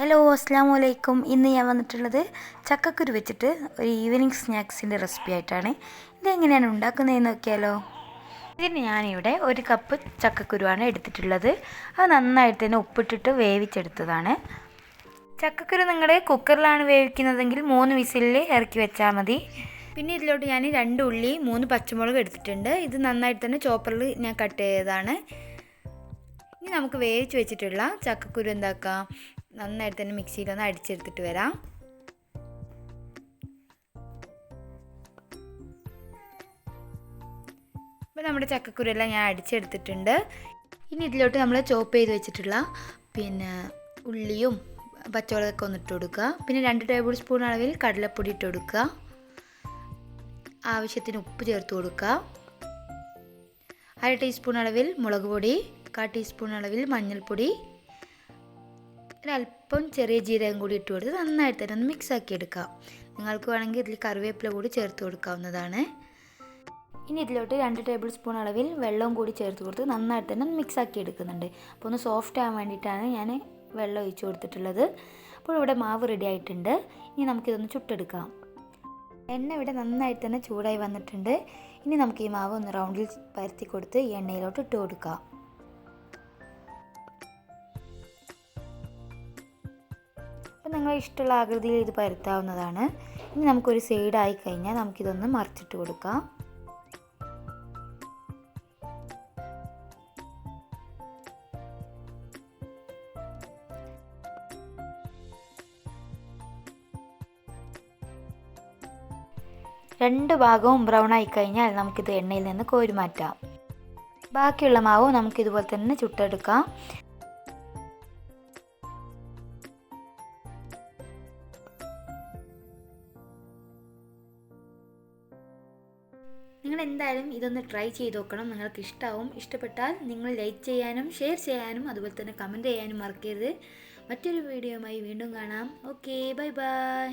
Hello അസ്സാം വലൈക്കും ഇന്ന് ഞാൻ വന്നിട്ടുള്ളത് ചക്കക്കുരു വെച്ചിട്ട് ഒരു ഈവനിങ് സ്നാക്സിന്റെ റെസിപ്പി ആയിട്ടാണ്. ഇതെങ്ങനെയാണ് ഉണ്ടാക്കുന്നതെന്ന് നോക്കിയാലോ? ഇതിന് ഞാനിവിടെ ഒരു കപ്പ് ചക്കക്കുരുവാണ് എടുത്തിട്ടുള്ളത്. അത് നന്നായിട്ട് തന്നെ ഉപ്പിട്ടിട്ട് വേവിച്ചെടുത്തതാണ്. ചക്കക്കുരു നിങ്ങൾ കുക്കറിലാണ് വേവിക്കുന്നതെങ്കിൽ മൂന്ന് വിസിലിൽ ഇറക്കി വെച്ചാൽ മതി. പിന്നെ ഇതിലോട്ട് ഞാൻ രണ്ട് ഉള്ളി മൂന്ന് പച്ചമുളക് എടുത്തിട്ടുണ്ട്. ഇത് നന്നായിട്ട് തന്നെ ചോപ്പറിൽ ഞാൻ കട്ട് ചെയ്തതാണ്. ഇനി നമുക്ക് വേവിച്ച് വെച്ചിട്ടുള്ള ചക്കക്കുരു എന്താക്കാം? നന്നായിട്ട് തന്നെ മിക്സിയിലൊന്ന് അടിച്ചെടുത്തിട്ട് വരാം. ഇപ്പം നമ്മുടെ ചക്കക്കുരു എല്ലാം ഞാൻ അടിച്ചെടുത്തിട്ടുണ്ട്. ഇനി ഇതിലോട്ട് നമ്മൾ ചോപ്പ് ചെയ്ത് വെച്ചിട്ടുള്ള പിന്നെ ഉള്ളിയും പച്ചമുളകൊക്കെ ഒന്ന് ഇട്ട് കൊടുക്കുക. പിന്നെ രണ്ട് ടേബിൾ സ്പൂൺ അളവിൽ കടലപ്പൊടി ഇട്ട് കൊടുക്കുക. ആവശ്യത്തിന് ഉപ്പ് ചേർത്ത് കൊടുക്കുക. അര ടീസ്പൂൺ അളവിൽ മുളക് പൊടി കാ ടീസ്പൂൺ അളവിൽ മഞ്ഞൾപ്പൊടി ഒരല്പം ചെറിയ ജീരകം കൂടി ഇട്ട് കൊടുത്ത് നന്നായിട്ട് തന്നെ ഒന്ന് മിക്സ് ആക്കി എടുക്കാം. നിങ്ങൾക്ക് വേണമെങ്കിൽ ഇതിൽ കറിവേപ്പില കൂടി ചേർത്ത് കൊടുക്കാവുന്നതാണ്. ഇനി ഇതിലോട്ട് രണ്ട് ടേബിൾ സ്പൂൺ അളവിൽ വെള്ളവും കൂടി ചേർത്ത് കൊടുത്ത് നന്നായിട്ട് തന്നെ മിക്സ് ആക്കി എടുക്കുന്നുണ്ട്. അപ്പോൾ ഒന്ന് സോഫ്റ്റ് ആകാൻ വേണ്ടിയിട്ടാണ് ഞാൻ വെള്ളം ഒഴിച്ച് കൊടുത്തിട്ടുള്ളത്. അപ്പോൾ ഇവിടെ മാവ് റെഡി ആയിട്ടുണ്ട്. ഇനി നമുക്കിതൊന്ന് ചുട്ടെടുക്കാം. എണ്ണ ഇവിടെ നന്നായിട്ട് തന്നെ ചൂടായി വന്നിട്ടുണ്ട്. ഇനി നമുക്ക് ഈ മാവ് ഒന്ന് റൗണ്ടിൽ പരത്തി കൊടുത്ത് ഈ എണ്ണയിലോട്ട് ഇട്ട് കൊടുക്കാം. അപ്പം നിങ്ങൾ ഇഷ്ടമുള്ള ആകൃതിയിൽ ഇത് പരത്താവുന്നതാണ്. ഇനി നമുക്കൊരു സൈഡായി കഴിഞ്ഞാൽ നമുക്കിതൊന്ന് മറിച്ചിട്ട് കൊടുക്കാം. രണ്ട് ഭാഗവും ബ്രൗൺ ആയി കഴിഞ്ഞാൽ നമുക്കിത് എണ്ണയിൽ നിന്ന് കോരി മാറ്റാം. ബാക്കിയുള്ള മാവും നമുക്കിതുപോലെ തന്നെ ചുട്ടെടുക്കാം. നിങ്ങൾ എന്തായാലും ഇതൊന്ന് ട്രൈ ചെയ്ത് നോക്കണം. നിങ്ങൾക്ക് ഇഷ്ടമാവും ഇഷ്ടപ്പെട്ടാൽ നിങ്ങൾ ലൈക്ക് ചെയ്യാനും ഷെയർ ചെയ്യാനും അതുപോലെ തന്നെ കമന്റ് ചെയ്യാനും മറക്കരുത്. മറ്റൊരു വീഡിയോയുമായി വീണ്ടും കാണാം. Okay bye bye